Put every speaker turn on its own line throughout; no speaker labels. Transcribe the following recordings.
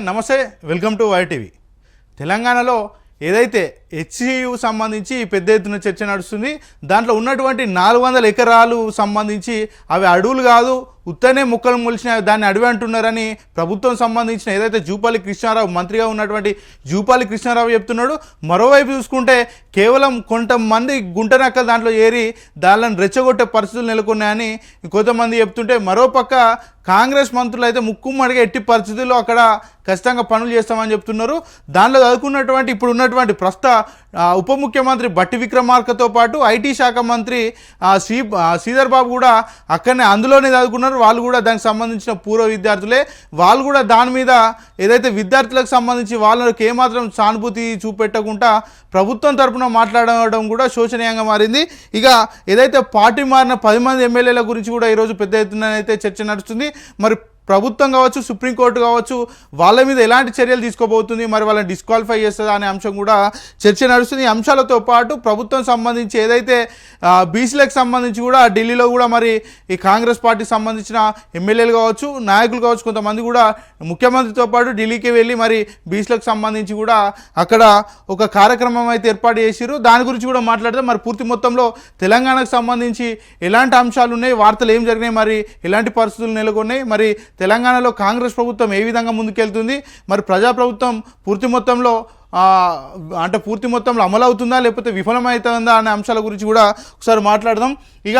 నమస్తే welcome to YTV. తెలంగాణలో ఏదైతే హెచ్సియు సంబంధించి పెద్ద ఎత్తున చర్చ నడుస్తుంది. దాంట్లో ఉన్నటువంటి నాలుగు వందల ఎకరాలు సంబంధించి అవి అడవులు కాదు ఉత్తనే ముక్కలు మొలిచిన దాన్ని అడవి అంటున్నారని ప్రభుత్వం సంబంధించిన ఏదైతే జూపాలి కృష్ణారావు మంత్రిగా ఉన్నటువంటి జూపాలి కృష్ణారావు చెప్తున్నాడు మరోవైపు చూసుకుంటే కేవలం కొంతమంది గుంటనక్కలు దాంట్లో ఏరి దానిని రెచ్చగొట్టే పరిస్థితులు నెలకొన్నాయని కొంతమంది చెప్తుంటే మరోపక్క కాంగ్రెస్ మంత్రులు అయితే ముక్కుమ్మడిగా ఎట్టి పరిస్థితుల్లో అక్కడ ఖచ్చితంగా పనులు చేస్తామని చెప్తున్నారు. దానిలో చదువుకున్నటువంటి ఇప్పుడు ఉన్నటువంటి ప్రస్తుత ఉప ముఖ్యమంత్రి బట్టి విక్రమార్కతో పాటు ఐటీ శాఖ మంత్రి శ్రీ శ్రీధర్ బాబు కూడా అక్కడనే అందులోనే చదువుకున్నారు. వాళ్ళు కూడా దానికి సంబంధించిన పూర్వ విద్యార్థులే. వాళ్ళు కూడా దాని మీద ఏదైతే విద్యార్థులకు సంబంధించి వాళ్ళకి ఏమాత్రం సానుభూతి చూపెట్టకుండా ప్రభుత్వం తరఫున మాట్లాడడం కూడా శోచనీయంగా మారింది. ఇక ఏదైతే పార్టీ మారిన పది మంది ఎమ్మెల్యేల గురించి కూడా ఈరోజు పెద్ద ఎత్తున అయితే చర్చ నడుస్తుంది. మరి ప్రభుత్వం కావచ్చు సుప్రీంకోర్టు కావచ్చు వాళ్ళ మీద ఎలాంటి చర్యలు తీసుకోబోతుంది మరి వాళ్ళని డిస్క్వాలిఫై చేస్తుందా అనే అంశం కూడా చర్చ నడుస్తుంది. ఈ అంశాలతో పాటు ప్రభుత్వం సంబంధించి ఏదైతే బీసీలకు సంబంధించి కూడా ఢిల్లీలో కూడా మరి ఈ కాంగ్రెస్ పార్టీకి సంబంధించిన ఎమ్మెల్యేలు కావచ్చు నాయకులు కావచ్చు కొంతమంది కూడా ముఖ్యమంత్రితో పాటు ఢిల్లీకి వెళ్ళి మరి బీసీలకు సంబంధించి కూడా అక్కడ ఒక కార్యక్రమం అయితే ఏర్పాటు చేసిరు దాని గురించి కూడా మాట్లాడితే మరి పూర్తి మొత్తంలో తెలంగాణకు సంబంధించి ఎలాంటి అంశాలు ఉన్నాయి వార్తలు ఏం జరిగినాయి మరి ఎలాంటి పరిస్థితులు నెలకొన్నాయి మరి తెలంగాణలో కాంగ్రెస్ ప్రభుత్వం ఏ విధంగా ముందుకెళ్తుంది? మరి ప్రజాప్రభుత్వం పూర్తి మొత్తంలో అంటే పూర్తి మొత్తంలో అమలు అవుతుందా లేకపోతే విఫలమవుతుందా అనే అంశాల గురించి కూడా ఒకసారి మాట్లాడదాం. ఇక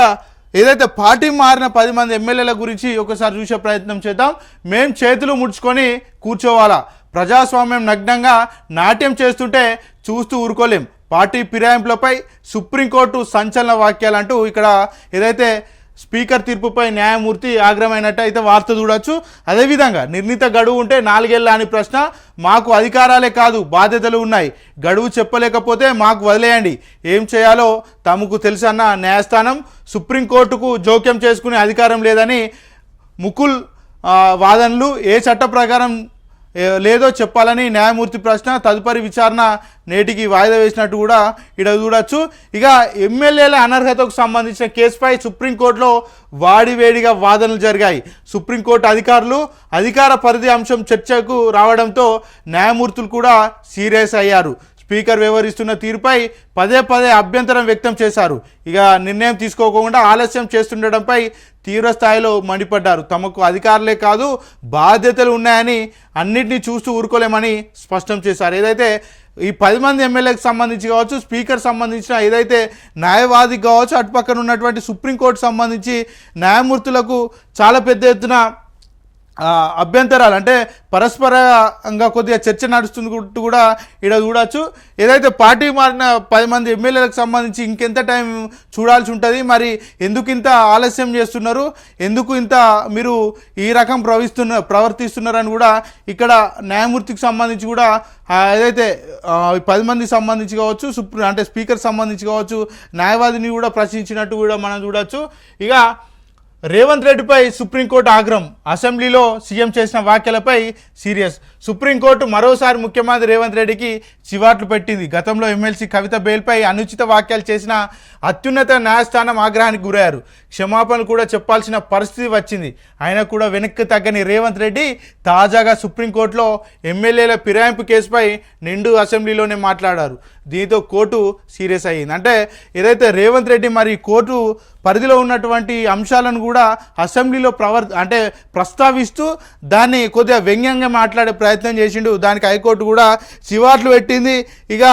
ఏదైతే పార్టీ మారిన పది మంది ఎమ్మెల్యేల గురించి ఒకసారి చూసే ప్రయత్నం చేద్దాం. మేం చేతులు ముడుచుకొని కూర్చోవాలా? ప్రజాస్వామ్యం నగ్నంగా నాట్యం చేస్తుంటే చూస్తూ ఊరుకోలేం. పార్టీ ఫిరాయింపులపై సుప్రీంకోర్టు సంచలన వాక్యాలంటూ ఇక్కడ ఏదైతే స్పీకర్ తీర్పుపై న్యాయమూర్తి ఆగ్రహమైనట్టు అయితే వార్త చూడొచ్చు. అదేవిధంగా నిర్ణీత గడువు ఉంటే నాలుగేళ్ళ అని ప్రశ్న మాకు అధికారాలే కాదు బాధ్యతలు ఉన్నాయి. గడువు చెప్పలేకపోతే మాకు వదిలేయండి. ఏం చేయాలో తమకు తెలుసన్న న్యాయస్థానం సుప్రీంకోర్టుకు జోక్యం చేసుకునే అధికారం లేదని ముకుల్ వాదనలు ఏ చట్ట ప్రకారం లేదో చెప్పాలని న్యాయమూర్తి ప్రశ్న తదుపరి విచారణ నేటికి వాయిదా వేసినట్టు కూడా ఇక్కడ చూడొచ్చు. ఇక ఎమ్మెల్యేల అనర్హతకు సంబంధించిన కేసుపై సుప్రీంకోర్టులో వాడివేడిగా వాదనలు జరిగాయి. సుప్రీంకోర్టు అధికారులు అధికార పరిధి అంశం చర్చకు రావడంతో న్యాయమూర్తులు కూడా సీరియస్ అయ్యారు. స్పీకర్ వ్యవహరిస్తున్న తీరుపై పదే పదే అభ్యంతరం వ్యక్తం చేశారు. ఇక నిర్ణయం తీసుకోకుండా ఆలస్యం చేస్తుండటంపై తీవ్రస్థాయిలో మండిపడ్డారు. తమకు అధికారులే కాదు బాధ్యతలు ఉన్నాయని అన్నిటినీ చూస్తూ ఊరుకోలేమని స్పష్టం చేశారు. ఏదైతే ఈ పది మంది ఎమ్మెల్యేకి సంబంధించి కావచ్చు స్పీకర్ సంబంధించిన ఏదైతే న్యాయవాది కావచ్చు అటుపక్కన ఉన్నటువంటి సుప్రీంకోర్టు సంబంధించి న్యాయమూర్తులకు చాలా పెద్ద ఎత్తున అభ్యంతరాలు అంటే పరస్పరంగా కొద్దిగా చర్చ నడుస్తుంది కూడా ఇక్కడ చూడొచ్చు. ఏదైతే పార్టీ మారిన పది మంది ఎమ్మెల్యేలకు సంబంధించి ఇంకెంత టైం చూడాల్సి ఉంటుంది మరి ఎందుకు ఇంత ఆలస్యం చేస్తున్నారు ఎందుకు ఇంత మీరు ఈ రకం ప్రవహిస్తున్న ప్రవర్తిస్తున్నారని కూడా ఇక్కడ న్యాయమూర్తికి సంబంధించి కూడా ఏదైతే పది మందికి సంబంధించి కావచ్చు సుప్రీం అంటే స్పీకర్ సంబంధించి కావచ్చు న్యాయవాదిని కూడా ప్రశ్నించినట్టు కూడా మనం చూడొచ్చు. ఇక రేవంత్ రెడ్డిపై సుప్రీంకోర్టు ఆగ్రహం. అసెంబ్లీలో సీఎం చేసిన వ్యాఖ్యలపై సీరియస్. సుప్రీంకోర్టు మరోసారి ముఖ్యమంత్రి రేవంత్ రెడ్డికి చివాట్లు పెట్టింది. గతంలో ఎమ్మెల్సీ కవిత బెయిల్పై అనుచిత వ్యాఖ్యలు చేసిన అత్యున్నత న్యాయస్థానం ఆగ్రహానికి గురయ్యారు. క్షమాపణలు కూడా చెప్పాల్సిన పరిస్థితి వచ్చింది. ఆయన కూడా వెనక్కి తగ్గని రేవంత్ రెడ్డి తాజాగా సుప్రీంకోర్టులో ఎమ్మెల్యేల ఫిరాయింపు కేసుపై నిండు అసెంబ్లీలోనే మాట్లాడారు. దీంతో కోర్టు సీరియస్ అయ్యింది. అంటే ఏదైతే రేవంత్ రెడ్డి మరి కోర్టు పరిధిలో ఉన్నటువంటి అంశాలను కూడా అసెంబ్లీలో ప్రవర్ అంటే ప్రస్తావిస్తూ దాన్ని కొద్దిగా వ్యంగ్యంగా మాట్లాడే ప్రయత్నం చేసిండు. దానికి హైకోర్టు కూడా చివాట్లు పెట్టింది. ఇక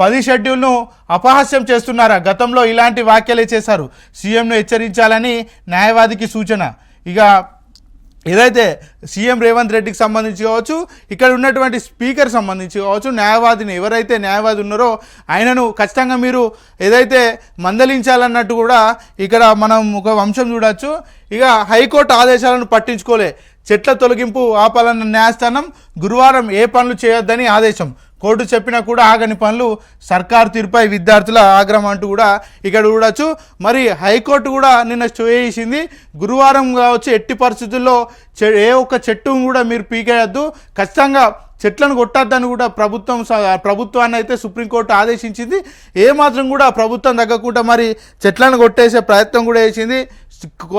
పది షెడ్యూల్ను అపహాస్యం చేస్తున్నారా? గతంలో ఇలాంటి వ్యాఖ్యలే చేశారు. సీఎంను హెచ్చరించాలని న్యాయవాదికి సూచన. ఇక ఏదైతే సీఎం రేవంత్ రెడ్డికి సంబంధించి కావచ్చు ఇక్కడ ఉన్నటువంటి స్పీకర్ సంబంధించి కావచ్చు న్యాయవాదిని ఎవరైతే న్యాయవాది ఉన్నారో ఆయనను ఖచ్చితంగా మీరు ఏదైతే మందలించాలన్నట్టు కూడా ఇక్కడ మనం ఒక అంశం చూడవచ్చు ఇక హైకోర్టు ఆదేశాలను పట్టించుకోలే. చెట్ల తొలగింపు ఆపాలన్న న్యాయస్థానం గురువారం ఏ పనులు చేయొద్దని ఆదేశం. కోర్టు చెప్పినా కూడా ఆగని పనులు సర్కార్ తీరుపై విద్యార్థుల ఆగ్రహం అంటూ కూడా ఇక్కడ చూడొచ్చు. మరి హైకోర్టు కూడా నిన్న స్టే చేసింది. గురువారం కావచ్చు ఎట్టి పరిస్థితుల్లో చె- ఏ ఒక్క చెట్టు కూడా మీరు పీకేయద్దు. ఖచ్చితంగా చెట్లను కొట్టద్దని కూడా ప్రభుత్వం ప్రభుత్వాన్ని అయితే సుప్రీంకోర్టు ఆదేశించింది. ఏమాత్రం కూడా ప్రభుత్వం తగ్గకుండా మరి చెట్లను కొట్టేసే ప్రయత్నం కూడా చేసింది.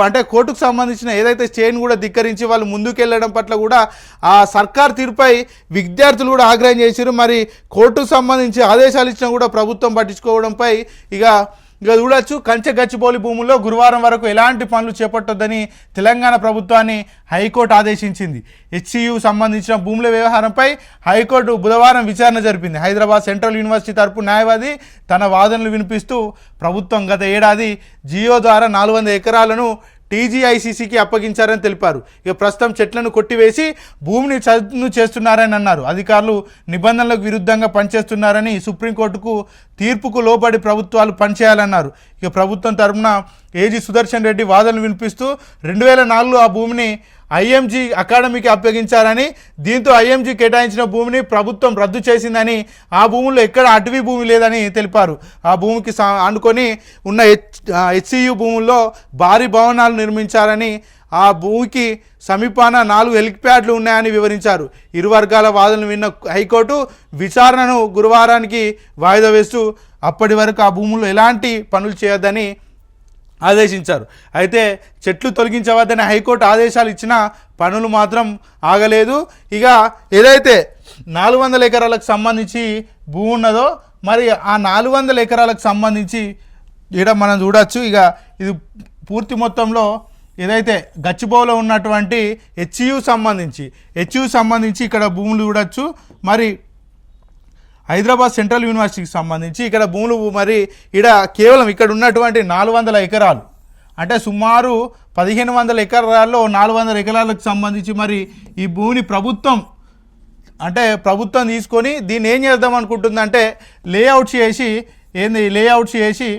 అంటే కోర్టుకు సంబంధించిన ఏదైతే స్టేని కూడా ధిక్కరించి వాళ్ళు ముందుకెళ్ళడం పట్ల కూడా ఆ సర్కార్ తీరుపై విద్యార్థులు కూడా ఆగ్రహం చేశారు మరి కోర్టుకు సంబంధించి ఆదేశాలు ఇచ్చినా కూడా ప్రభుత్వం పట్టించుకోవడంపై ఇక ఇక చూడొచ్చు. కంచె గచ్చిబౌలి భూముల్లో గురువారం వరకు ఎలాంటి పనులు చేపట్టొద్దని తెలంగాణ ప్రభుత్వాన్ని హైకోర్టు ఆదేశించింది. హెచ్సియు సంబంధించిన భూముల వ్యవహారంపై హైకోర్టు బుధవారం విచారణ జరిపింది. హైదరాబాద్ సెంట్రల్ యూనివర్సిటీ తరపు న్యాయవాది తన వాదనలు వినిపిస్తూ ప్రభుత్వం గత ఏడాది జియో ద్వారా నాలుగు వందల ఎకరాలను టీజీఐసీసీకి అప్పగించారని తెలిపారు. ఇక ప్రస్తుతం చెట్లను కొట్టివేసి భూమిని చదును చేస్తున్నారని అన్నారు. అధికారులు నిబంధనలకు విరుద్ధంగా పనిచేస్తున్నారని సుప్రీంకోర్టుకు తీర్పుకు లోబడి ప్రభుత్వాలు పనిచేయాలన్నారు. ఇక ప్రభుత్వం తరపున ఏజీ సుదర్శన్ రెడ్డి వాదనలు వినిపిస్తూ రెండు వేల నాలుగులో ఆ భూమిని ఐఎంజీ అకాడమీకి అప్పగించారని దీంతో ఐఎంజీ కేటాయించిన భూమిని ప్రభుత్వం రద్దు చేసిందని ఆ భూముల్లో ఎక్కడ అటవీ భూమి లేదని తెలిపారు. ఆ భూమికి సా- ఆనుకొని ఉన్న హెచ్ హెచ్సియు భూముల్లో భారీ భవనాలు నిర్మించారని ఆ భూమికి సమీపాన నాలుగు హెలిప్యాడ్లు ఉన్నాయని వివరించారు. ఇరు వర్గాల వాదనలు విన్న హైకోర్టు విచారణను గురువారానికి వాయిదా వేస్తూ అప్పటి వరకు ఆ భూముల్లో ఎలాంటి పనులు చేయొద్దని ఆదేశించారు. అయితే చెట్లు తొలగించవద్దని హైకోర్టు ఆదేశాలు ఇచ్చినా పనులు మాత్రం ఆగలేదు. ఇక ఏదైతే నాలుగు వందల ఎకరాలకు సంబంధించి భూమి ఉన్నదో మరి ఆ నాలుగు వందల ఎకరాలకు సంబంధించి ఇక్కడ మనం చూడొచ్చు. ఇక ఇది పూర్తి మొత్తంలో ఏదైతే గచ్చిబౌలో ఉన్నటువంటి హెచ్యు సంబంధించి హెచ్యు సంబంధించి ఇక్కడ భూములు చూడొచ్చు. మరి హైదరాబాద్ సెంట్రల్ యూనివర్సిటీకి సంబంధించి ఇక్కడ భూములు మరి ఇక్కడ కేవలం ఇక్కడ ఉన్నటువంటి నాలుగు వందల ఎకరాలు. అంటే సుమారు పదిహేను వందల ఎకరాల్లో నాలుగు వందల ఎకరాలకు సంబంధించి మరి ఈ భూమిని ప్రభుత్వం అంటే ప్రభుత్వం తీసుకొని దీన్ని ఏం చేద్దాం అనుకుంటుందంటే లేఅవుట్ చేసి ఏంది లేఅవుట్ చేసి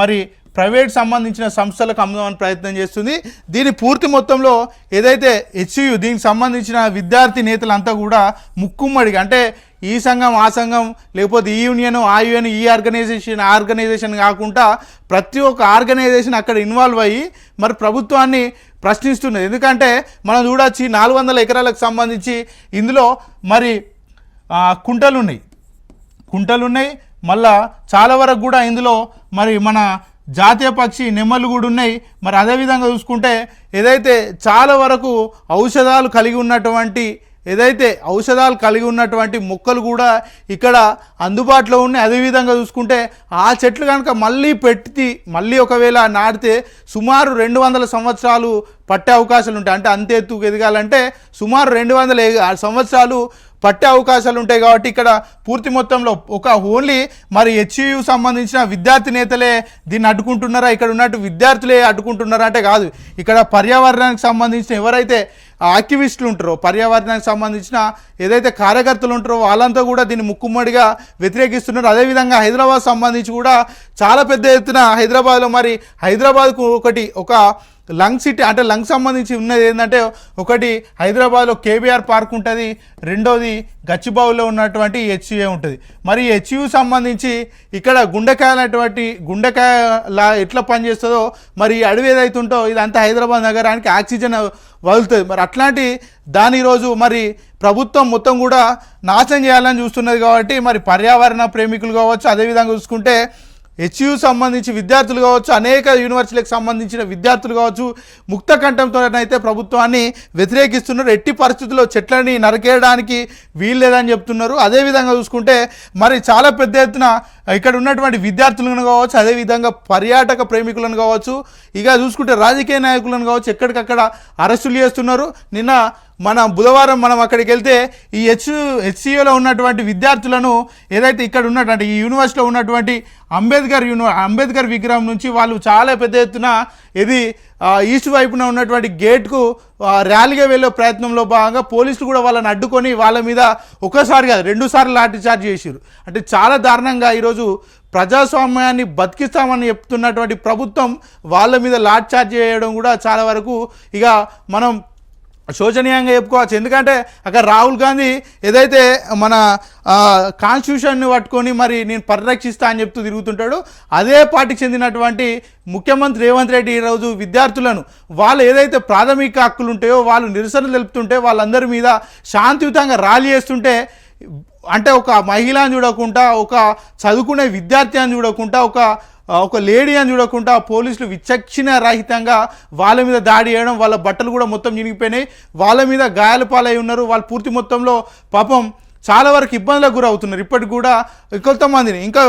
మరి ప్రైవేట్ సంబంధించిన సంస్థలకు అమ్మని ప్రయత్నం చేస్తుంది. దీని పూర్తి మొత్తంలో ఏదైతే హెచ్యు దీనికి సంబంధించిన విద్యార్థి నేతలంతా కూడా ముక్కుమ్మడిగా అంటే ఈ సంఘం ఆ సంఘం లేకపోతే ఈ యూనియన్ ఆ యూనియన్ ఈ ఆర్గనైజేషన్ ఆ ఆర్గనైజేషన్ కాకుండా ప్రతి ఒక్క ఆర్గనైజేషన్ అక్కడ ఇన్వాల్వ్ అయ్యి మరి ప్రభుత్వాన్ని ప్రశ్నిస్తున్నది. ఎందుకంటే మనం చూడొచ్చు నాలుగు వందల ఎకరాలకు సంబంధించి ఇందులో మరి కుంటలున్నాయి. కుంటలు ఉన్నాయి కుంటలు ఉన్నాయి మళ్ళా చాలా వరకు కూడా ఇందులో మరి మన జాతీయ పక్షి నెమ్మలు కూడా ఉన్నాయి. మరి అదేవిధంగా చూసుకుంటే ఏదైతే చాలా వరకు ఔషధాలు కలిగి ఉన్నటువంటి ఏదైతే ఔషధాలు కలిగి ఉన్నటువంటి మొక్కలు కూడా ఇక్కడ అందుబాటులో ఉన్నాయి అదేవిధంగా చూసుకుంటే ఆ చెట్లు కనుక మళ్ళీ పెట్టి మళ్ళీ ఒకవేళ నాటితే సుమారు రెండు వందల సంవత్సరాలు పట్టే అవకాశాలు ఉంటాయి. అంటే అంతే ఎత్తుకు ఎదగాలంటే సుమారు రెండు వందల సంవత్సరాలు పట్టే అవకాశాలు ఉంటాయి కాబట్టి ఇక్కడ పూర్తి మొత్తంలో ఒక ఓన్లీ మరి హెచ్యు సంబంధించిన విద్యార్థి నేతలే దీన్ని అడ్డుకుంటున్నారా? ఇక్కడ ఉన్నట్టు విద్యార్థులే అడ్డుకుంటున్నారా అంటే కాదు. ఇక్కడ పర్యావరణానికి సంబంధించిన ఎవరైతే యాక్టివిస్టులు ఉంటారో. పర్యావరణానికి సంబంధించిన ఏదైతే కార్యకర్తలు ఉంటారో వాళ్ళంతా కూడా దీన్ని ముక్కుమ్మడిగా వ్యతిరేకిస్తున్నారు. అదేవిధంగా హైదరాబాద్ సంబంధించి కూడా చాలా పెద్ద ఎత్తున హైదరాబాద్లో మరి హైదరాబాద్కు ఒకటి ఒక లంగ్ సిటీ అంటే లంగ్ సంబంధించి ఉన్నది ఏంటంటే ఒకటి హైదరాబాద్లో కేబీఆర్ పార్క్ ఉంటుంది రెండోది గచ్చిబావులో ఉన్నటువంటి హెచ్యుఏ ఉంటుంది. మరి హెచ్యు సంబంధించి ఇక్కడ గుండెకాయ అనేటువంటి గుండెకాయ ఎట్లా పనిచేస్తుందో మరి అడవి ఏదైతే ఉంటో ఇదంతా హైదరాబాద్ నగరానికి ఆక్సిజన్ వదులుతుంది. మరి అట్లాంటి దాని రోజు మరి ప్రభుత్వం మొత్తం కూడా నాశనం చేయాలని చూస్తున్నది కాబట్టి మరి పర్యావరణ ప్రేమికులు కావచ్చు అదేవిధంగా చూసుకుంటే హెచ్యు సంబంధించి విద్యార్థులు కావచ్చు అనేక యూనివర్సిటీలకు సంబంధించిన విద్యార్థులు కావచ్చు ముక్త కంఠంతో ప్రభుత్వాన్ని వ్యతిరేకిస్తున్నారు. ఎట్టి పరిస్థితుల్లో చెట్లని నరికేయడానికి వీల్లేదని చెప్తున్నారు. అదేవిధంగా చూసుకుంటే మరి చాలా పెద్ద ఎత్తున ఇక్కడ ఉన్నటువంటి విద్యార్థులను కావచ్చు అదేవిధంగా పర్యాటక ప్రేమికులను కావచ్చు ఇక చూసుకుంటే రాజకీయ నాయకులను కావచ్చు ఎక్కడికక్కడ అరెస్టులు చేస్తున్నారు. నిన్న మన బుధవారం మనం అక్కడికి వెళ్తే ఈ హెచ్ హెచ్సిఓలో ఉన్నటువంటి విద్యార్థులను ఏదైతే ఇక్కడ ఉన్నటువంటి ఈ యూనివర్సిటీలో ఉన్నటువంటి అంబేద్కర్ యూని అంబేద్కర్ విగ్రహం నుంచి వాళ్ళు చాలా పెద్ద ఎత్తున ఇది ఈస్ట్ వైపున ఉన్నటువంటి గేట్కు ర్యాలీగా వెళ్ళే ప్రయత్నంలో భాగంగా పోలీసులు కూడా వాళ్ళని అడ్డుకొని వాళ్ళ మీద ఒక్కసారి కాదు రెండు సార్లు లాఠీ చార్జ్ చేశారు అంటే చాలా దారుణంగా ఈరోజు ప్రజాస్వామ్యాన్ని బతికిస్తామని చెప్తున్నటువంటి ప్రభుత్వం వాళ్ళ మీద లాఠీ చార్జ్ చేయడం కూడా చాలా వరకు ఇక మనం శోచనీయంగా చెప్పుకోవచ్చు. ఎందుకంటే అక్కడ రాహుల్ గాంధీ ఏదైతే మన కాన్స్టిట్యూషన్ని పట్టుకొని మరి నేను పరిరక్షిస్తా అని చెప్తూ తిరుగుతుంటాడు అదే పార్టీకి చెందినటువంటి ముఖ్యమంత్రి రేవంత్ రెడ్డి ఈరోజు విద్యార్థులను వాళ్ళు ఏదైతే ప్రాథమిక హక్కులు ఉంటాయో వాళ్ళు నిరసన తెలుపుతుంటే వాళ్ళందరి మీద శాంతియుతంగా ర్యాలీ చేస్తుంటే అంటే ఒక మహిళను చూడకుండా ఒక చదువుకునే విద్యార్థి అని చూడకుండా ఒక ఒక లేడీ అని చూడకుండా పోలీసులు విచక్షణ రహితంగా వాళ్ళ మీద దాడి చేయడం వాళ్ళ బట్టలు కూడా మొత్తం చినిగిపోయినాయి. వాళ్ళ మీద గాయాల పాలై ఉన్నారు. వాళ్ళు పూర్తి మొత్తంలో పాపం చాలా వరకు ఇబ్బందులకు గురవుతున్నారు. ఇప్పటికి కూడా కొంతమందిని ఇంకా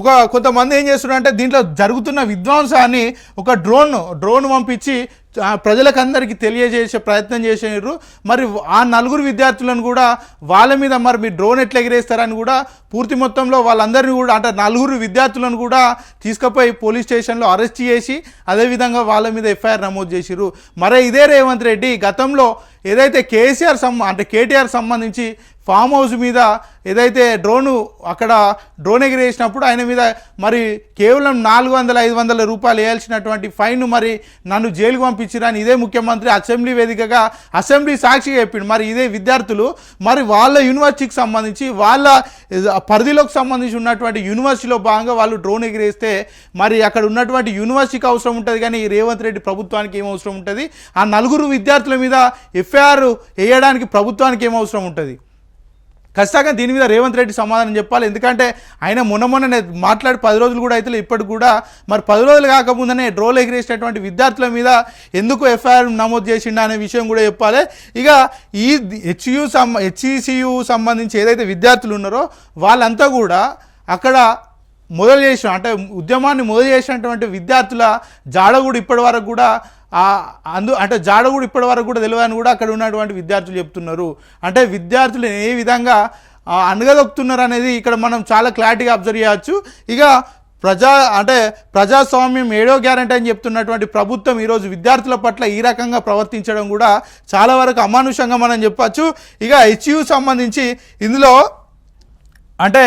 ఒక కొంతమంది ఏం చేస్తున్నారు అంటే దీంట్లో జరుగుతున్న విధ్వంసాన్ని ఒక డ్రోన్ డ్రోన్ పంపించి ప్రజలకందరికీ తెలియజేసే ప్రయత్నం చేసేరు మరి ఆ నలుగురు విద్యార్థులను కూడా వాళ్ళ మీద మరి మీ డ్రోన్ ఎట్లా ఎగిరేస్తారని కూడా పూర్తి మొత్తంలో వాళ్ళందరినీ కూడా అంటే నలుగురు విద్యార్థులను కూడా తీసుకుపోయి పోలీస్ స్టేషన్లో అరెస్ట్ చేసి అదేవిధంగా వాళ్ళ మీద ఎఫ్ఐఆర్ నమోదు చేసిరు మరి ఇదే రేవంత్ రెడ్డి గతంలో ఏదైతే కేసీఆర్ సంబ అంటే కేటీఆర్ సంబంధించి ఫామ్ హౌస్ మీద ఏదైతే డ్రోను అక్కడ డ్రోన్ ఎగిరేసినప్పుడు ఆయన మీద మరి కేవలం నాలుగు వందల ఐదు వందల రూపాయలు వేయాల్సినటువంటి ఫైన్ మరి నన్ను జైలుకు పంపించిరని ఇదే ముఖ్యమంత్రి అసెంబ్లీ వేదికగా అసెంబ్లీ సాక్షిగా చెప్పిండు. మరి ఇదే విద్యార్థులు మరి వాళ్ళ యూనివర్సిటీకి సంబంధించి వాళ్ళ పరిధిలోకి సంబంధించి ఉన్నటువంటి యూనివర్సిటీలో భాగంగా వాళ్ళు డ్రోన్ ఎగిరేస్తే మరి అక్కడ ఉన్నటువంటి యూనివర్సిటీకి అవసరం ఉంటుంది కానీ రేవంత్ రెడ్డి ప్రభుత్వానికి ఏం అవసరం ఉంటుంది? ఆ నలుగురు విద్యార్థుల మీద ఎఫ్ఐఆర్ వేయడానికి ప్రభుత్వానికి ఏం అవసరం ఉంటుంది? ఖచ్చితంగా దీని మీద రేవంత్ రెడ్డి సమాధానం చెప్పాలి. ఎందుకంటే ఆయన మొన్న మొన్ననే మాట్లాడి పది రోజులు కూడా అయితే ఇప్పటికి కూడా. మరి పది రోజులు కాకముందనే డ్రోల్ ఎగిరేసినటువంటి విద్యార్థుల మీద ఎందుకు ఎఫ్ఐఆర్ నమోదు చేసిండా అనే విషయం కూడా చెప్పాలి. ఇక ఈ హెచ్యు సం హెచ్ఈసియు సంబంధించి ఏదైతే విద్యార్థులు ఉన్నారో వాళ్ళంతా కూడా అక్కడ మొదలు చేసిన అంటే ఉద్యమాన్ని మొదలు చేసినటువంటి విద్యార్థుల జాడ కూడా ఇప్పటి వరకు కూడా అందు అంటే జాడ కూడా ఇప్పటి వరకు కూడా తెలియదని కూడా అక్కడ ఉన్నటువంటి విద్యార్థులు చెప్తున్నారు. అంటే విద్యార్థులు ఏ విధంగా అనగదొక్కుతున్నారు అనేది ఇక్కడ మనం చాలా క్లారిటీగా అబ్జర్వ్ చేయవచ్చు ఇక ప్రజా అంటే ప్రజాస్వామ్యం ఏడో గ్యారంటీ అని చెప్తున్నటువంటి ప్రభుత్వం ఈరోజు విద్యార్థుల పట్ల ఈ రకంగా ప్రవర్తించడం కూడా చాలా వరకు అమానుషంగా మనం చెప్పచ్చు. ఇక హెచ్యు సంబంధించి ఇందులో అంటే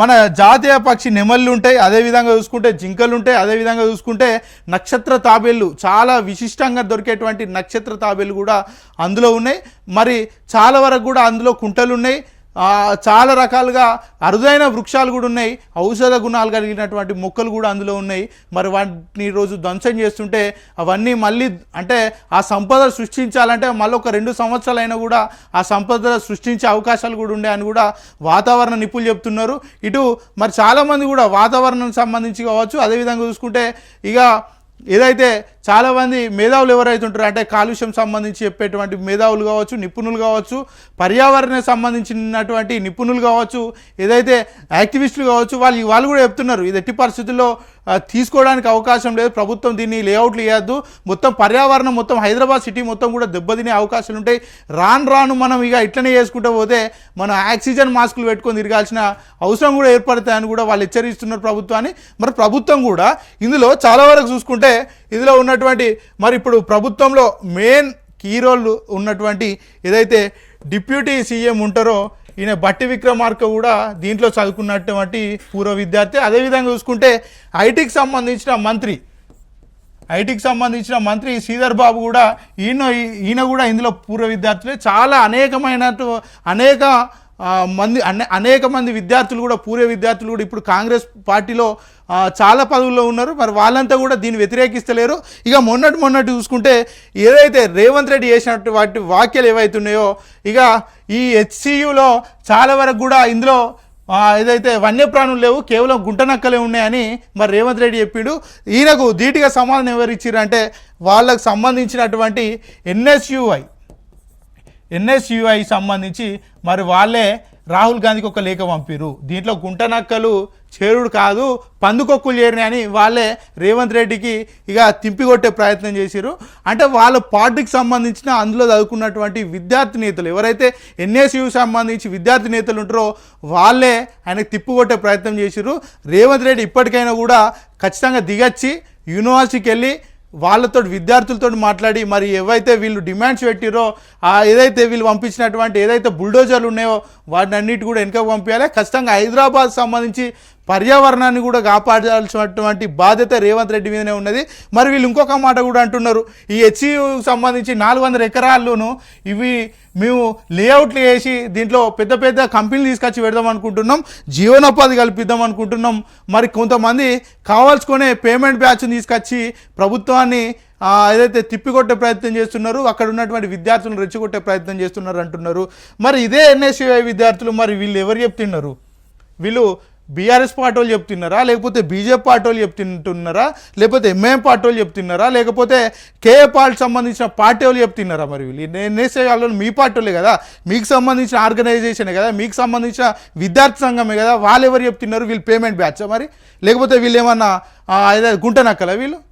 మన జాతీయ పక్షి నెమళ్ళు ఉంటాయి అదేవిధంగా చూసుకుంటే జింకలు ఉంటాయి అదేవిధంగా చూసుకుంటే నక్షత్ర తాబేళ్ళు చాలా విశిష్టంగా దొరికేటువంటి నక్షత్ర తాబేళ్ళు కూడా అందులో ఉన్నాయి. మరి చాలా వరకు కూడా అందులో కుంటలు ఉన్నాయి. చాలా రకాలుగా అరుదైన వృక్షాలు కూడా ఉన్నాయి. ఔషధ గుణాలు కలిగినటువంటి మొక్కలు కూడా అందులో ఉన్నాయి. మరి వాటిని ఈరోజు ధ్వంసం చేస్తుంటే అవన్నీ మళ్ళీ అంటే ఆ సంపద సృష్టించాలంటే మళ్ళీ ఒక రెండు సంవత్సరాలైనా కూడా ఆ సంపద సృష్టించే అవకాశాలు కూడా ఉండే అని కూడా వాతావరణ నిపుణులు చెప్తున్నారు. ఇటు మరి చాలామంది కూడా వాతావరణం సంబంధించి కావచ్చు అదేవిధంగా చూసుకుంటే ఇక ఏదైతే చాలామంది మేధావులు ఎవరైతే ఉంటారో అంటే కాలుష్యం సంబంధించి చెప్పేటువంటి మేధావులు కావచ్చు నిపుణులు కావచ్చు పర్యావరణ సంబంధించినటువంటి నిపుణులు కావచ్చు ఏదైతే యాక్టివిస్టులు కావచ్చు వాళ్ళు వాళ్ళు కూడా చెప్తున్నారు ఇది ఎట్టి పరిస్థితుల్లో తీసుకోవడానికి అవకాశం లేదు ప్రభుత్వం దీన్ని లేఅవుట్లు వేయద్దు మొత్తం పర్యావరణం మొత్తం హైదరాబాద్ సిటీ మొత్తం కూడా దెబ్బతినే అవకాశాలు ఉంటాయి. రాను రాను మనం ఇక ఇట్లనే చేసుకుంటూ పోతే మనం ఆక్సిజన్ మాస్కులు పెట్టుకొని తిరగాల్సిన అవసరం కూడా ఏర్పడతాయని కూడా వాళ్ళు హెచ్చరిస్తున్నారు ప్రభుత్వాన్ని. మరి ప్రభుత్వం కూడా ఇందులో చాలా వరకు చూసుకుంటే ఇందులో ఉన్న ఉన్నటువంటి మరి ఇప్పుడు ప్రభుత్వంలో మెయిన్ కీ రోల్ ఉన్నటువంటి ఏదైతే డిప్యూటీ సీఎం ఉంటారో ఈయన బట్టి విక్రమార్క కూడా దీంట్లో చదువుకున్నటువంటి పూర్వ విద్యార్థి. అదేవిధంగా చూసుకుంటే ఐటీకి సంబంధించిన మంత్రి ఐటీకి సంబంధించిన మంత్రి శ్రీధర్ బాబు కూడా ఈయన ఈయన కూడా ఇందులో పూర్వ విద్యార్థులే. చాలా అనేకమైన అనేక మంది అనే అనేక మంది విద్యార్థులు కూడా పూర్వ విద్యార్థులు కూడా ఇప్పుడు కాంగ్రెస్ పార్టీలో చాలా పదవుల్లో ఉన్నారు. మరి వాళ్ళంతా కూడా దీన్ని వ్యతిరేకిస్తలేరు. ఇక మొన్నటి మొన్నటి చూసుకుంటే ఏదైతే రేవంత్ రెడ్డి చేసినట్టు వాటి వాక్యాలు ఏవైతున్నాయో ఇక ఈ హెచ్సియులో చాలా వరకు కూడా ఇందులో ఏదైతే వన్యప్రాణులు లేవు కేవలం గుంటనక్కలే ఉన్నాయని మరి రేవంత్ రెడ్డి చెప్పిండు. ఈయనకు ధీటుగా సమాధానం ఎవరు ఇచ్చారంటే వాళ్ళకు సంబంధించినటువంటి ఎన్ఎస్యుఐ ఎన్ఎస్యుఐ సంబంధించి మరి వాళ్ళే రాహుల్ గాంధీకి ఒక లేఖ పంపిరు దీంట్లో గుంటనక్కలు చేరుడు కాదు పందుకొక్కులు చేరినాయని వాళ్ళే రేవంత్ రెడ్డికి ఇక తిప్పికొట్టే ప్రయత్నం చేశారు అంటే వాళ్ళ పార్టీకి సంబంధించిన అందులో చదువుకున్నటువంటి విద్యార్థి నేతలు ఎవరైతే ఎన్ఎస్యు సంబంధించి విద్యార్థి నేతలు ఉంటారో వాళ్ళే ఆయనకు తిప్పికొట్టే ప్రయత్నం చేశారు రేవంత్ రెడ్డి ఇప్పటికైనా కూడా ఖచ్చితంగా దిగచ్చి యూనివర్సిటీకి వెళ్ళి వాళ్ళతో విద్యార్థులతో మాట్లాడి మరి ఏవైతే వీళ్ళు డిమాండ్స్ పెట్టిరో ఆ ఏదైతే వీళ్ళు పంపించినటువంటి ఏదైతే బుల్డోజర్లు ఉన్నాయో వాటిని అన్నిటి కూడా వెనుక పంపించాలి. ఖచ్చితంగా హైదరాబాద్ సంబంధించి పర్యావరణాన్ని కూడా కాపాడాల్సినటువంటి బాధ్యత రేవంత్ రెడ్డి మీదనే ఉన్నది. మరి వీళ్ళు ఇంకొక మాట కూడా అంటున్నారు. ఈ హెచ్ఈ సంబంధించి నాలుగు వందల ఎకరాల్లోనూ ఇవి మేము లేఅవుట్లు వేసి దీంట్లో పెద్ద పెద్ద కంపెనీలు తీసుకొచ్చి పెడదాం అనుకుంటున్నాం. జీవనోపాధి కల్పిద్దాం అనుకుంటున్నాం. మరి కొంతమంది కావాల్సుకునే పేమెంట్ బ్యాచ్ని తీసుకొచ్చి ప్రభుత్వాన్ని ఏదైతే తిప్పికొట్టే ప్రయత్నం చేస్తున్నారు అక్కడ ఉన్నటువంటి విద్యార్థులను రెచ్చగొట్టే ప్రయత్నం చేస్తున్నారు అంటున్నారు. మరి ఇదే ఎన్ఎస్యుఐ విద్యార్థులు మరి వీళ్ళు ఎవరు చెప్తున్నారు? వీళ్ళు బీఆర్ఎస్ పార్టీ వాళ్ళు చెప్తున్నారా? లేకపోతే బీజేపీ పార్టీ వాళ్ళు చెప్తుంటున్నారా? లేకపోతే ఎంఐఎం పార్టీ వాళ్ళు చెప్తున్నారా? లేకపోతే కేఏ పార్టీ సంబంధించిన పార్టీ వాళ్ళు చెప్తున్నారా మరి వీళ్ళు? నేను నేసే వాళ్ళు మీ పార్టీ వాళ్ళే కదా. మీకు సంబంధించిన ఆర్గనైజేషనే కదా. మీకు సంబంధించిన విద్యార్థి సంఘమే కదా. వాళ్ళు ఎవరు చెప్తున్నారు? వీళ్ళు పేమెంట్ బ్యాచ్ మరి? లేకపోతే వీళ్ళు ఏమన్నా ఆ, గుంట వీళ్ళు?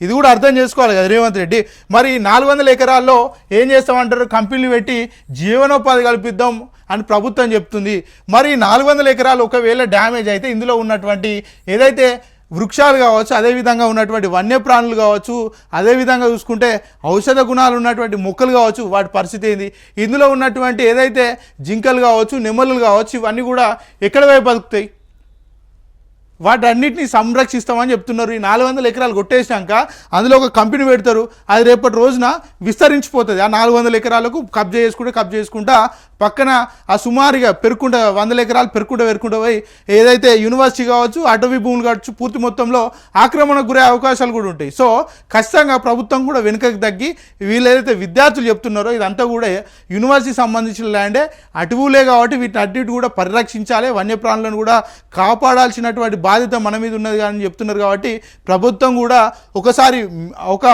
ఇది కూడా అర్థం చేసుకోవాలి కదా రేవంత్ రెడ్డి. మరి నాలుగు వందల ఎకరాల్లో ఏం చేస్తామంటారు? కంపెనీలు పెట్టి జీవనోపాధి కల్పిద్దాం అని ప్రభుత్వం చెప్తుంది. మరి నాలుగు వందల ఎకరాలు ఒకవేళ డ్యామేజ్ అయితే ఇందులో ఉన్నటువంటి ఏదైతే వృక్షాలు కావచ్చు అదేవిధంగా ఉన్నటువంటి వన్యప్రాణులు కావచ్చు అదేవిధంగా చూసుకుంటే ఔషధ గుణాలు ఉన్నటువంటి మొక్కలు కావచ్చు వాటి పరిస్థితి ఏంది? ఇందులో ఉన్నటువంటి ఏదైతే జింకలు కావచ్చు నెమలులు కావచ్చు ఇవన్నీ కూడా ఎక్కడ వైపు బతుకుతాయి? వాటన్నిటిని సంరక్షిస్తామని చెప్తున్నారు. ఈ నాలుగు వందల ఎకరాలు కొట్టేసినాక అందులో ఒక కంపెనీ పెడతారు. అది రేపటి రోజున విస్తరించిపోతుంది. ఆ నాలుగు వందల ఎకరాలకు కబ్జా చేసుకుంటే కబ్జా చేసుకుంటా పక్కన ఆ సుమారుగా పెరుకుంట వందల ఎకరాలు పెరుకుంట పెరుకుంట పోయి ఏదైతే యూనివర్సిటీ కావచ్చు అటవీ భూములు కావచ్చు పూర్తి మొత్తంలో ఆక్రమణకు గురే అవకాశాలు కూడా ఉంటాయి. సో ఖచ్చితంగా ప్రభుత్వం కూడా వెనుకకు తగ్గి వీళ్ళు ఏదైతే విద్యార్థులు చెప్తున్నారో ఇదంతా కూడా యూనివర్సిటీ సంబంధించిన ల్యాండే. అటవులే కాబట్టి వీటిని అన్నిటి కూడా పరిరక్షించాలి. వన్యప్రాణులను కూడా కాపాడాల్సినటువంటి బాధ్యత మన మీద ఉన్నది కానీ చెప్తున్నారు కాబట్టి ప్రభుత్వం కూడా ఒకసారి ఒక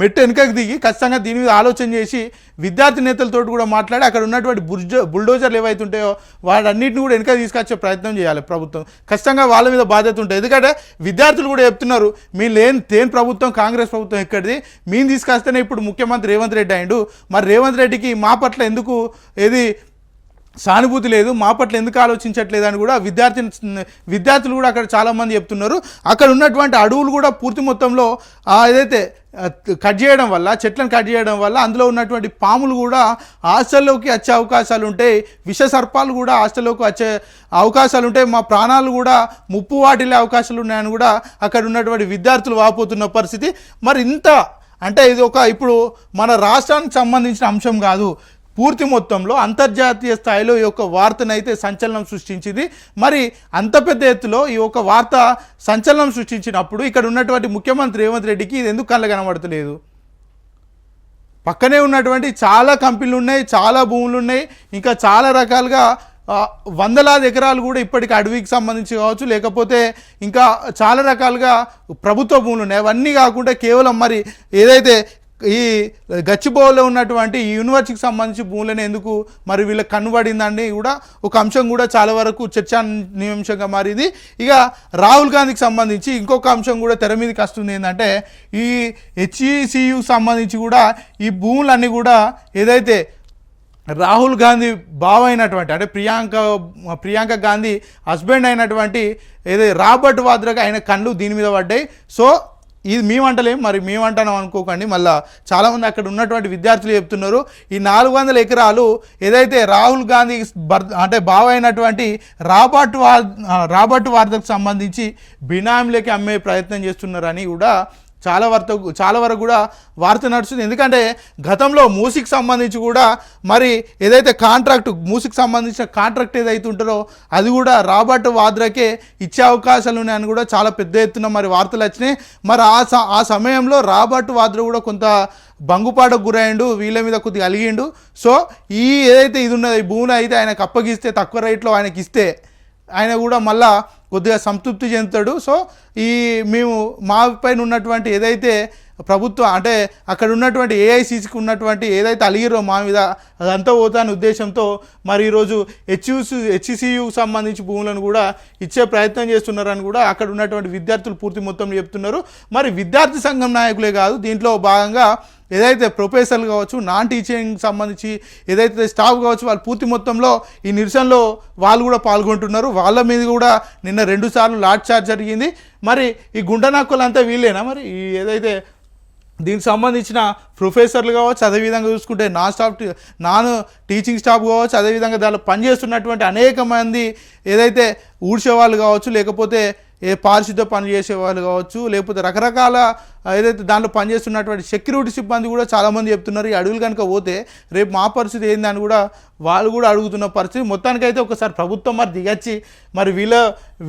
మెట్టు వెనుకకు దిగి ఖచ్చితంగా దీని మీద ఆలోచన చేసి విద్యార్థి నేతలతో కూడా మాట్లాడి అక్కడ ఉన్నటువంటి బుల్జో బుల్డోజర్లు ఏవైతే ఉంటాయో వాటన్నిటిని కూడా వెనుక తీసుకొచ్చే ప్రయత్నం చేయాలి ప్రభుత్వం. ఖచ్చితంగా వాళ్ళ మీద బాధ్యత ఉంటుంది. ఎందుకంటే విద్యార్థులు కూడా చెప్తున్నారు మీ లేని తేని ప్రభుత్వం కాంగ్రెస్ ప్రభుత్వం ఎక్కడిది? మేము తీసుకొస్తేనే ఇప్పుడు ముఖ్యమంత్రి రేవంత్ రెడ్డి అయిండు. మరి రేవంత్ రెడ్డికి మా పట్ల ఎందుకు ఏది సానుభూతి లేదు మా పట్ల ఎందుకు ఆలోచించట్లేదు అని కూడా విద్యార్థి విద్యార్థులు కూడా అక్కడ చాలామంది చెప్తున్నారు. అక్కడ ఉన్నటువంటి అడవులు కూడా పూర్తి మొత్తంలో ఏదైతే కట్ చేయడం వల్ల చెట్లను కట్ చేయడం వల్ల అందులో ఉన్నటువంటి పాములు కూడా హాస్టల్లోకి వచ్చే అవకాశాలు ఉంటాయి. విష సర్పాలు కూడా హాస్టల్లోకి వచ్చే అవకాశాలు ఉంటాయి. మా ప్రాణాలు కూడా ముప్పు వాటిల్లే అవకాశాలు ఉన్నాయని కూడా అక్కడ ఉన్నటువంటి విద్యార్థులు వాపోతున్న పరిస్థితి. మరి ఇంత అంటే ఇది ఒక ఇప్పుడు మన రాష్ట్రానికి సంబంధించిన అంశం కాదు. పూర్తి మొత్తంలో అంతర్జాతీయ స్థాయిలో ఈ యొక్క వార్తనైతే సంచలనం సృష్టించింది. మరి అంత పెద్ద ఎత్తులో ఈ యొక్క వార్త సంచలనం సృష్టించినప్పుడు ఇక్కడ ఉన్నటువంటి ముఖ్యమంత్రి రేవంత్ రెడ్డికి ఇది ఎందుకు కళ్ళ కనబడతలేదు? పక్కనే ఉన్నటువంటి చాలా కంపెనీలు ఉన్నాయి చాలా భూములు ఉన్నాయి ఇంకా చాలా రకాలుగా వందలాది ఎకరాలు కూడా ఇప్పటికి అడవికి సంబంధించి కావచ్చు లేకపోతే ఇంకా చాలా రకాలుగా ప్రభుత్వ భూములు ఉన్నాయి. అవన్నీ కాకుండా కేవలం మరి ఏదైతే ఈ గచ్చిబౌల్లో ఉన్నటువంటి ఈ యూనివర్సిటీకి సంబంధించి భూములను ఎందుకు మరి వీళ్ళకి కనబడిందండి కూడా ఒక అంశం కూడా చాలా వరకు చర్చానీయాంశంగా మారింది. ఇక రాహుల్ గాంధీకి సంబంధించి ఇంకొక అంశం కూడా తెర మీదకి వస్తుంది ఏంటంటే ఈ హెచ్ఈసియుకి సంబంధించి కూడా ఈ భూములన్నీ కూడా ఏదైతే రాహుల్ గాంధీ బావ అయినటువంటి అంటే ప్రియాంక ప్రియాంక గాంధీ హస్బెండ్ అయినటువంటి ఏదైతే రాబర్ట్ వాద్రాగా ఆయన కళ్ళు దీని మీద పడ్డాయి. సో ఇది మేమంటలేం మరి మేమంటాం అనుకోకండి. మళ్ళీ చాలామంది అక్కడ ఉన్నటువంటి విద్యార్థులు చెప్తున్నారు ఈ నాలుగు వందల ఎకరాలు ఏదైతే రాహుల్ గాంధీ భర్ అంటే బావ అయినటువంటి రాబర్ట్ వార్ రాబర్ట్ వార్తకు సంబంధించి బినామీలకి అమ్మే ప్రయత్నం చేస్తున్నారని కూడా చాలా వరకు చాలా వరకు కూడా వార్త నడుస్తుంది. ఎందుకంటే గతంలో మూసికి సంబంధించి కూడా మరి ఏదైతే కాంట్రాక్ట్ మూసికి సంబంధించిన కాంట్రాక్ట్ ఏదైతే ఉంటుందో అది కూడా రాబర్ట్ వాద్రాకే ఇచ్చే అవకాశాలు ఉన్నాయని కూడా చాలా పెద్ద ఎత్తున మరి వార్తలు వచ్చినాయి. మరి ఆ స ఆ సమయంలో రాబర్ట్ వాద్రా కూడా కొంత బంగుపాటకు గురయ్యిండు వీళ్ళ మీద కొద్దిగా అలిగిండు. సో ఈ ఏదైతే ఇది ఉన్నది ఈ భూమిని అయితే ఆయనకు అప్పగిస్తే తక్కువ రేట్లో ఆయనకి ఇస్తే ఆయన కూడా మళ్ళా కొద్దిగా సంతృప్తి చెందుతాడు. సో ఈ మేము మా పైన ఉన్నటువంటి ఏదైతే ప్రభుత్వం అంటే అక్కడ ఉన్నటువంటి ఏఐసీసీకి ఉన్నటువంటి ఏదైతే అలిగిరో మా మీద అదంతా పోతాని ఉద్దేశంతో మరి ఈరోజు హెచ్యూసి హెచ్సియుకు సంబంధించి భూములను కూడా ఇచ్చే ప్రయత్నం చేస్తున్నారని కూడా అక్కడ ఉన్నటువంటి విద్యార్థులు పూర్తి మొత్తం చెప్తున్నారు. మరి విద్యార్థి సంఘం నాయకులే కాదు దీంట్లో భాగంగా ఏదైతే ప్రొఫెసర్లు కావచ్చు నాన్ టీచింగ్ సంబంధించి ఏదైతే స్టాఫ్ కావచ్చు వాళ్ళు పూర్తి మొత్తంలో ఈ నిరసనలో వాళ్ళు కూడా పాల్గొంటున్నారు. వాళ్ళ మీద కూడా నిన్న రెండు సార్లు లాట్ చార్జ్ జరిగింది. మరి ఈ గుండెనాక్కులు అంతా వీళ్ళేనా మరి? ఈ ఏదైతే దీనికి సంబంధించిన ప్రొఫెసర్లు కావచ్చు అదేవిధంగా చూసుకుంటే నా స్టాఫ్ నాన్ టీచింగ్ స్టాఫ్ కావచ్చు అదేవిధంగా దానిలో పనిచేస్తున్నటువంటి అనేక మంది ఏదైతే ఊడ్చేవాళ్ళు కావచ్చు లేకపోతే ఏ పారిశుద్ధ పని చేసే వాళ్ళు కావచ్చు లేకపోతే రకరకాల ఏదైతే దాంట్లో పనిచేస్తున్నటువంటి సెక్యూరిటీ సిబ్బంది కూడా చాలామంది చెప్తున్నారు ఈ అడవులు కనుక పోతే రేపు మా పరిస్థితి ఏందని కూడా వాళ్ళు కూడా అడుగుతున్న పరిస్థితి. మొత్తానికైతే ఒకసారి ప్రభుత్వం మరి దిగచ్చి మరి వీళ్ళ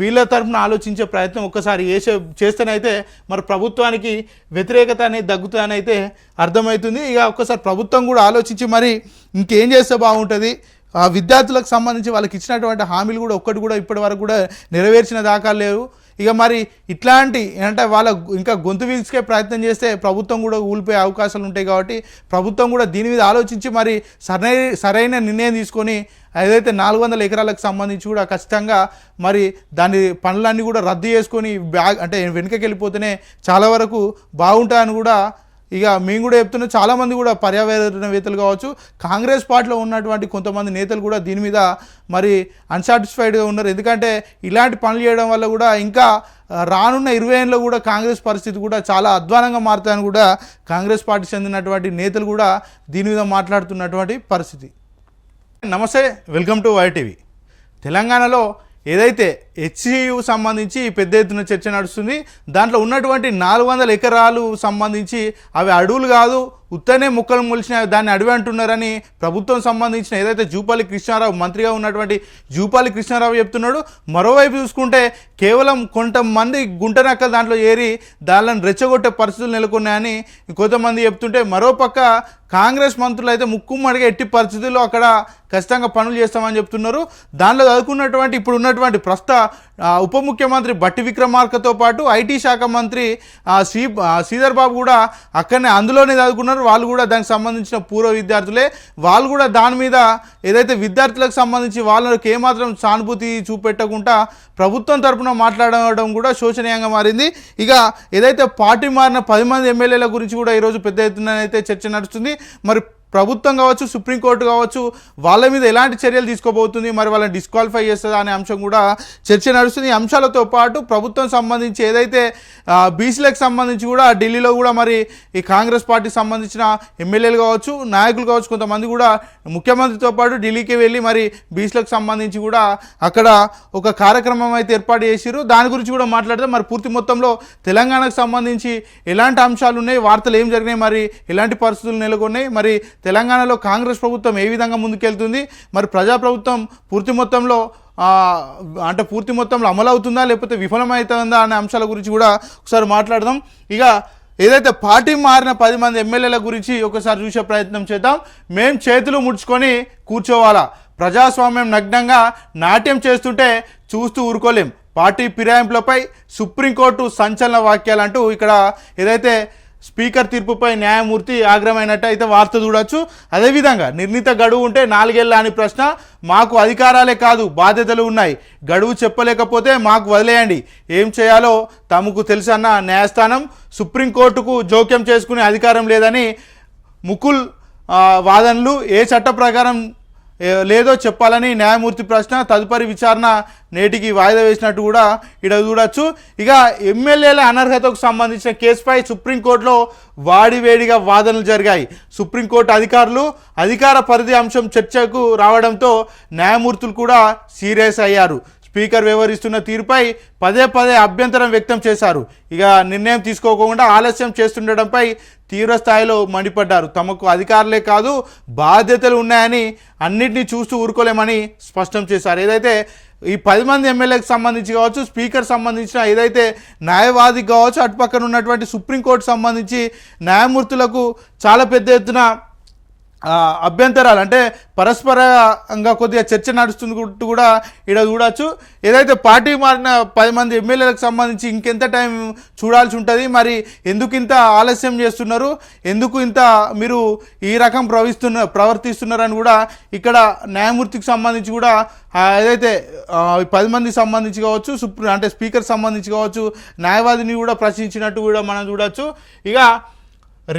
వీళ్ళ తరఫున ఆలోచించే ప్రయత్నం ఒక్కసారి చేసే చేస్తేనైతే మరి ప్రభుత్వానికి వ్యతిరేకత అనేది దగ్గుతానైతే అర్థమవుతుంది. ఇక ఒక్కసారి ప్రభుత్వం కూడా ఆలోచించి మరి ఇంకేం చేస్తే బాగుంటుంది? ఆ విద్యార్థులకు సంబంధించి వాళ్ళకి ఇచ్చినటువంటి హామీలు కూడా ఒక్కటి కూడా ఇప్పటి వరకు కూడా నెరవేర్చిన దాఖలు లేవు. ఇక మరి ఇట్లాంటి అంటే వాళ్ళ ఇంకా గొంతు వీల్చుకే ప్రయత్నం చేస్తే ప్రభుత్వం కూడా ఊలిపోయే అవకాశాలు ఉంటాయి కాబట్టి ప్రభుత్వం కూడా దీని మీద ఆలోచించి మరి సరైన సరైన నిర్ణయం తీసుకొని ఏదైతే నాలుగు వందల ఎకరాలకు సంబంధించి కూడా ఖచ్చితంగా మరి దాని పనులన్నీ కూడా రద్దు చేసుకొని బ్యాగ్ అంటే వెనుకకి వెళ్ళిపోతేనే చాలా వరకు బాగుంటాయని కూడా ఇక మేము కూడా చెప్తున్నాం చాలామంది కూడా పర్యావరణవేత్తలు కావచ్చు కాంగ్రెస్ పార్టీలో ఉన్నటువంటి కొంతమంది నేతలు కూడా దీని మీద మరి అన్సాటిస్ఫైడ్గా ఉన్నారు. ఎందుకంటే ఇలాంటి పనులు చేయడం వల్ల కూడా ఇంకా రానున్న ఇరవై ఏళ్ళలో కూడా కాంగ్రెస్ పరిస్థితి కూడా చాలా అధ్వానంగా మారుతాయని కూడా కాంగ్రెస్ పార్టీ చెందినటువంటి నేతలు కూడా దీని మీద మాట్లాడుతున్నటువంటి పరిస్థితి. నమస్తే వెల్కమ్ టు వైటీవీ. తెలంగాణలో ఏదైతే హెచ్సియు సంబంధించి పెద్ద ఎత్తున చర్చ నడుస్తుంది. దాంట్లో ఉన్నటువంటి నాలుగు వందల ఎకరాలు సంబంధించి అవి అడవులు కాదు ఉత్తనే ముక్కలు మొలిచిన దాన్ని అడవి అంటున్నారని ప్రభుత్వం సంబంధించిన ఏదైతే జూపాలి కృష్ణారావు మంత్రిగా ఉన్నటువంటి జూపాలి కృష్ణారావు చెప్తున్నాడు మరోవైపు చూసుకుంటే కేవలం కొంతమంది గుంటనక్కలు దాంట్లో ఏరి దానిని రెచ్చగొట్టే పరిస్థితులు నెలకొన్నాయని కొంతమంది చెప్తుంటే మరోపక్క కాంగ్రెస్ మంత్రులు అయితే ముక్కుమ్మడిగా ఎట్టి పరిస్థితుల్లో అక్కడ ఖచ్చితంగా పనులు చేస్తామని చెప్తున్నారు. దానిలో చదువుకున్నటువంటి ఇప్పుడు ఉన్నటువంటి ప్రస్తుత ఉప ముఖ్యమంత్రి బట్టి విక్రమార్కతో పాటు ఐటీ శాఖ మంత్రి ఆ, శ్రీ శ్రీధర్ బాబు కూడా అక్కడనే అందులోనే చదువుకున్నారు. వాళ్ళు కూడా దానికి సంబంధించిన పూర్వ విద్యార్థులే. వాళ్ళు కూడా దాని మీద ఏదైతే విద్యార్థులకు సంబంధించి వాళ్ళకి ఏమాత్రం సానుభూతి చూపెట్టకుండా ప్రభుత్వం తరఫున మాట్లాడడం కూడా శోచనీయంగా మారింది. ఇక ఏదైతే పార్టీ మారిన పది మంది ఎమ్మెల్యేల గురించి కూడా ఈరోజు పెద్ద ఎత్తున అయితే చర్చ నడుస్తుంది. మరి ప్రభుత్వం కావచ్చు సుప్రీంకోర్టు కావచ్చు వాళ్ళ మీద ఎలాంటి చర్యలు తీసుకోబోతుంది మరి వాళ్ళని డిస్క్వాలిఫై చేస్తుందా అనే అంశం కూడా చర్చ నడుస్తుంది. ఈ అంశాలతో పాటు ప్రభుత్వం సంబంధించి ఏదైతే బీసీలకు సంబంధించి కూడా ఢిల్లీలో కూడా మరి ఈ కాంగ్రెస్ పార్టీకి సంబంధించిన ఎమ్మెల్యేలు కావచ్చు నాయకులు కావచ్చు కొంతమంది కూడా ముఖ్యమంత్రితో పాటు ఢిల్లీకి వెళ్ళి మరి బీసీలకు సంబంధించి కూడా అక్కడ ఒక కార్యక్రమం అయితే ఏర్పాటు చేసిరు దాని గురించి కూడా మాట్లాడితే మరి పూర్తి మొత్తంలో తెలంగాణకు సంబంధించి ఎలాంటి అంశాలు ఉన్నాయి వార్తలు ఏం జరిగినాయి మరి ఎలాంటి పరిస్థితులు నెలకొన్నాయి మరి తెలంగాణలో కాంగ్రెస్ ప్రభుత్వం ఏ విధంగా ముందుకెళ్తుంది? మరి ప్రజాప్రభుత్వం పూర్తి మొత్తంలో అంటే పూర్తి మొత్తంలో అమలవుతుందా లేకపోతే విఫలమవుతుందా అనే అంశాల గురించి కూడా ఒకసారి మాట్లాడదాం. ఇక ఏదైతే పార్టీ మారిన పది మంది ఎమ్మెల్యేల గురించి ఒకసారి చూసే ప్రయత్నం చేద్దాం. మేం చేతులు ముడుచుకొని కూర్చోవాలా? ప్రజాస్వామ్యం నగ్నంగా నాట్యం చేస్తుంటే చూస్తూ ఊరుకోలేం. పార్టీ ఫిరాయింపులపై సుప్రీంకోర్టు సంచలన వ్యాఖ్యలంటూ ఇక్కడ ఏదైతే స్పీకర్ తీర్పుపై న్యాయమూర్తి ఆగ్రహమైనట్టు అయితే వార్త చూడొచ్చు. అదేవిధంగా నిర్ణీత గడువు ఉంటే నాలుగేళ్ళ అని ప్రశ్న మాకు అధికారాలే కాదు బాధ్యతలు ఉన్నాయి. గడువు చెప్పలేకపోతే మాకు వదిలేయండి. ఏం చేయాలో తమకు తెలుసన్న న్యాయస్థానం సుప్రీంకోర్టుకు జోక్యం చేసుకునే అధికారం లేదని ముకుల్ వాదనలు ఏ చట్ట ప్రకారం లేదో చెప్పాలని న్యాయమూర్తి ప్రశ్న తదుపరి విచారణ నేటికి వాయిదా వేసినట్టు కూడా ఇక్కడ చూడొచ్చు. ఇక ఎమ్మెల్యేల అనర్హతకు సంబంధించిన కేసుపై సుప్రీంకోర్టులో వాడివేడిగా వాదనలు జరిగాయి. సుప్రీంకోర్టు అధికారులు అధికార పరిధి అంశం చర్చకు రావడంతో న్యాయమూర్తులు కూడా సీరియస్ అయ్యారు. స్పీకర్ వ్యవహరిస్తున్న తీరుపై పదే పదే అభ్యంతరం వ్యక్తం చేశారు. ఇక నిర్ణయం తీసుకోకుండా ఆలస్యం చేస్తుండటంపై తీవ్రస్థాయిలో మండిపడ్డారు. తమకు అధికారులే కాదు బాధ్యతలు ఉన్నాయని అన్నిటినీ చూస్తూ ఊరుకోలేమని స్పష్టం చేశారు. ఏదైతే ఈ పది మంది ఎమ్మెల్యేకి సంబంధించి కావచ్చు స్పీకర్ సంబంధించిన ఏదైతే న్యాయవాది కావచ్చు అటుపక్కన ఉన్నటువంటి సుప్రీంకోర్టు సంబంధించి న్యాయమూర్తులకు చాలా పెద్ద ఎత్తున అభ్యంతరాలు అంటే పరస్పరంగా కొద్దిగా చర్చ నడుస్తుంది కూడా ఇక్కడ చూడొచ్చు. ఏదైతే పార్టీ మారిన పది మంది ఎమ్మెల్యేలకు సంబంధించి ఇంకెంత టైం చూడాల్సి ఉంటుంది మరి ఎందుకు ఇంత ఆలస్యం చేస్తున్నారు ఎందుకు ఇంత మీరు ఈ రకం ప్రవహిస్తున్న ప్రవర్తిస్తున్నారని కూడా ఇక్కడ న్యాయమూర్తికి సంబంధించి కూడా ఏదైతే పది మందికి సంబంధించి కావచ్చు సుప్రీం అంటే స్పీకర్ సంబంధించి కావచ్చు న్యాయవాదిని కూడా ప్రశ్నించినట్టు కూడా మనం చూడొచ్చు. ఇక